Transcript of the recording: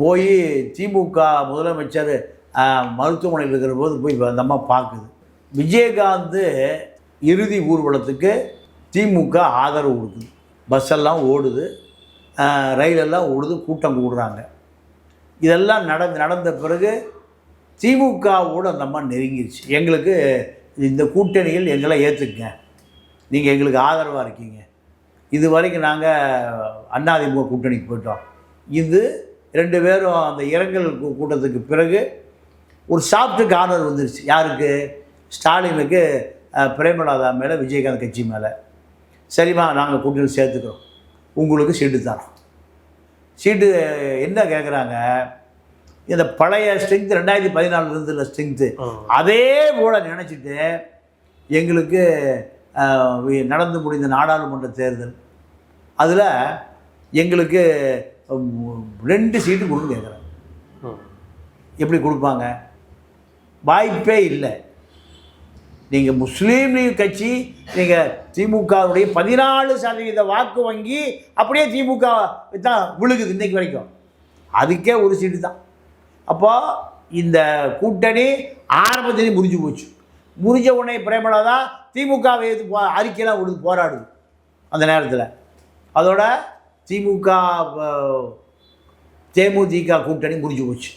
போய் திமுக முதலமைச்சர் மருத்துவமனையில் இருக்கிற போது போய் அந்த அம்மா பார்க்குது. விஜயகாந்த் இறுதி ஊர்வலத்துக்கு திமுக ஆதரவு கொடுக்குது. பஸ்ஸெல்லாம் ஓடுது ரயிலெல்லாம் ஓடுது கூட்டம் கூடுறாங்க. இதெல்லாம் நடந்து நடந்த பிறகு திமுகவோடு அந்த அம்மா நெருங்கிருச்சு. எங்களுக்கு இந்த கூட்டணியில் எங்களை ஏற்றுக்குங்க நீங்கள் எங்களுக்கு ஆதரவாக இருக்கீங்க. இது வரைக்கும் நாங்கள் அண்ணாதிமுக கூட்டணிக்கு போயிட்டோம். இது ரெண்டு பேரும் அந்த இரங்கல் கூட்டத்துக்கு பிறகு ஒரு சாஃப்ட் கார்னர் வந்துருச்சு. யாருக்கு? ஸ்டாலினுக்கு பிரேமலதா மேலே விஜயகாந்த் கட்சி மேலே. சரிம்மா நாங்கள் கூட்டணி சேர்த்துக்கிறோம். உங்களுக்கு சீட்டு தரோம். சீட்டு என்ன கேட்குறாங்க இந்த பழைய ஸ்ட்ரென்த் ரெண்டாயிரத்தி பதினாலில் இருந்துள்ள ஸ்ட்ரென்த்து அதே போல் நினச்சிட்டு எங்களுக்கு நடந்து முடிந்த நாடாளுமன்ற தேர்தல். அதில் எங்களுக்கு ரெண்டு சீட்டு கொடுக்க கேட்குறாங்க எப்படி கொடுப்பாங்க? வாய்ப்பே இல்லை. நீங்கள் முஸ்லீம் லீக் கட்சி நீங்கள் திமுகவுடைய பதினாலு சதவீத வாக்கு வங்கி அப்படியே திமுக தான் விழுகுது இன்னைக்கு வரைக்கும். அதுக்கே ஒரு சீட்டு தான். அப்போ இந்த கூட்டணி ஆரம்பத்திலேயே முறிஞ்சு போச்சு. முறிஞ்ச உடனே பிரேமலா தான் திமுகவை எதிர்த்து போ அறிக்கையெல்லாம் விடுது போராடுது அந்த நேரத்தில். அதோட திமுக தேமுதிக கூட்டணி முடிஞ்சு போச்சு.